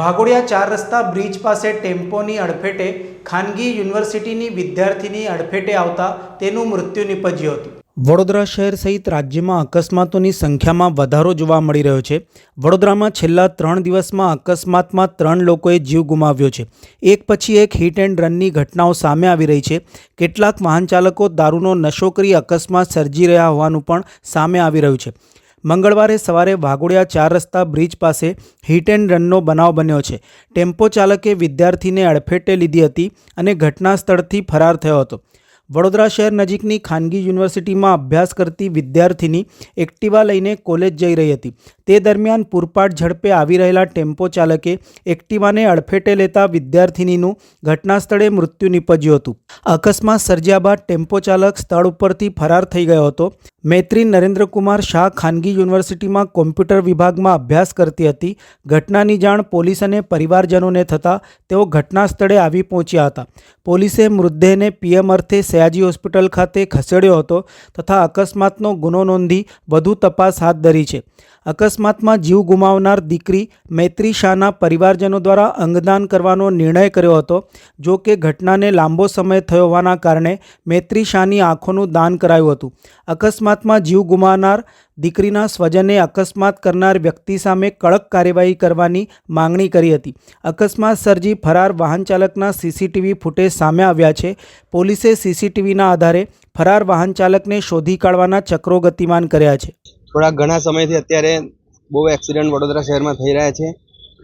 વાઘોડિયા ચાર રસ્તા બ્રિજ પાસે ટેમ્પોની અડફેટે ખાનગી યુનિવર્સિટીની વિદ્યાર્થીની અડફેટે આવતા તેનું મૃત્યુ નિપજ્યું હતું. વડોદરા શહેર સહિત રાજ્યમાં અકસ્માતોની સંખ્યામાં વધારો જોવા મળી રહ્યો છે. વડોદરામાં છેલ્લા ત્રણ દિવસમાં અકસ્માતમાં ત્રણ લોકોએ જીવ ગુમાવ્યો છે. એક પછી એક હિટ એન્ડ રનની ઘટનાઓ સામે આવી રહી છે. કેટલાક વાહન ચાલકો દારૂનો નશો કરી અકસ્માત સર્જી રહ્યા હોવાનું પણ સામે આવી રહ્યું છે. મંગળવારે સવારે વાઘોડિયા ચાર રસ્તા બ્રિજ પાસે હિટ એન્ડ રનનો બનાવ બન્યો છે. ટેમ્પો ચાલકે વિદ્યાર્થીને અડફેટે લીધી હતી અને ઘટના સ્થળથી ફરાર થયો હતો. વડોદરા શહેર નજીકની ખાનગી યુનિવર્સિટીમાં અભ્યાસ કરતી વિદ્યાર્થીની એક્ટિવા લઈને કોલેજ જઈ રહી હતી. તે દરમિયાન પૂરપાટ ઝડપે આવી રહેલા ટેમ્પો ચાલકે એક્ટિવાને અડફેટે લેતા વિદ્યાર્થિનીનું ઘટના સ્થળે મૃત્યુ નિપજ્યું હતું. અકસ્માત સર્જ્યા બાદ ટેમ્પો ચાલક સ્થળ ઉપરથી ફરાર થઈ ગયો હતો. મૈત્રી નરેન્દ્રકુમાર શાહ ખાનગી યુનિવર્સિટીમાં કોમ્પ્યુટર વિભાગમાં અભ્યાસ કરતી હતી. ઘટનાની જાણ પોલીસ અને પરિવારજનોને થતાં તેઓ ઘટના સ્થળે આવી પહોંચ્યા હતા. પોલીસે મૃતદેહને પીએમ અર્થે સયાજી હોસ્પિટલ ખાતે ખસેડ્યો હતો તથા અકસ્માતનો ગુનો નોંધી વધુ તપાસ હાથ ધરી છે. અકસ્માતમાં જીવ ગુમાવનાર દીકરી મૈત્રી શાહના પરિવારજનો દ્વારા અંગદાન કરવાનો નિર્ણય કર્યો હતો, જો કે ઘટનાને લાંબો સમય થયો હોવાના કારણે મૈત્રી શાહની આંખોનું દાન કરાયું હતું. અકસ્માતમાં જીવ ગુમાવનાર દીકરીના સ્વજને અકસ્માત કરનાર વ્યક્તિ સામે કડક કાર્યવાહી કરવાની માંગણી કરી હતી. અકસ્માત સર્જી ફરાર વાહન ચાલકના સીસીટીવી ફૂટેજ સામે આવ્યા છે. પોલીસે સીસીટીવીના આધારે ફરાર વાહન ચાલકને શોધી કાઢવાના ચક્રો ગતિમાન કર્યા છે. થોડા ઘણા સમયથી અત્યારે બહુ એક્સિડન્ટ વડોદરા શહેરમાં થઈ રહ્યા છે.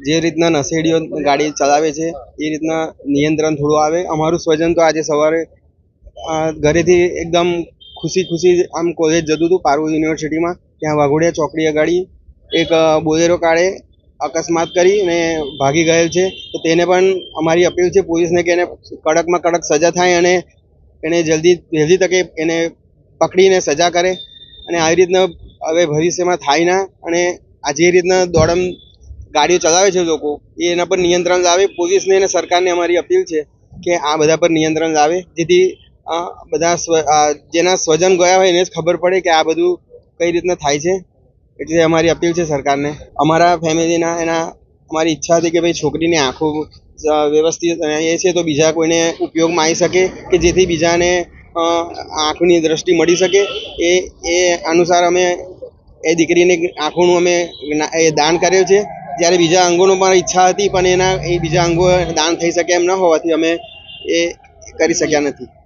જે રીતના નશેડીઓ ગાડી ચલાવે છે, એ રીતના નિયંત્રણ થોડું આવે. અમારું સ્વજન તો આજે સવારે ઘરેથી એકદમ ખુશી ખુશી આમ કોલેજ જતું હતું, પારુલ યુનિવર્સિટીમાં. ત્યાં વાઘોડિયા ચોકડી અગાડી એક બોલેરો કાળે અકસ્માત કરી અને ભાગી ગયેલ છે. તો તેને પણ અમારી અપીલ છે, પોલીસને કે એને કડકમાં કડક સજા થાય અને એને જલ્દી વહેલી તકે એને પકડીને સજા કરે અને આવી રીતના હવે ભવિષ્યમાં થાય ના અને આ જે રીતના દોડમ ગાડીઓ ચલાવે છે લોકો, એ એના પર નિયંત્રણ લાવે. પોલીસને અને સરકારને અમારી અપીલ છે કે આ બધા પર નિયંત્રણ લાવે. જેથી બધા જેના સ્વજન ગયા હોય એને જ ખબર પડે કે આ બધું કઈ રીતના થાય છે. એટલે અમારી અપીલ છે સરકારને. અમારા ફેમિલીના એના, અમારી ઈચ્છા હતી કે ભાઈ છોકરીની આંખો વ્યવસ્થિત એ છે તો બીજા કોઈને ઉપયોગમાં આવી શકે કે જેથી બીજાને આંખની દ્રષ્ટિ મળી શકે. એ એ અનુસાર અમે એ દીકરીને આંખોનું અમે એ દાન કર્યું છે. જ્યારે બીજા અંગોનો પણ ઈચ્છા હતી પણ એના, એ બીજા અંગો દાન થઈ શકે એમ ન હોવાથી અમે એ કરી શક્યા નથી.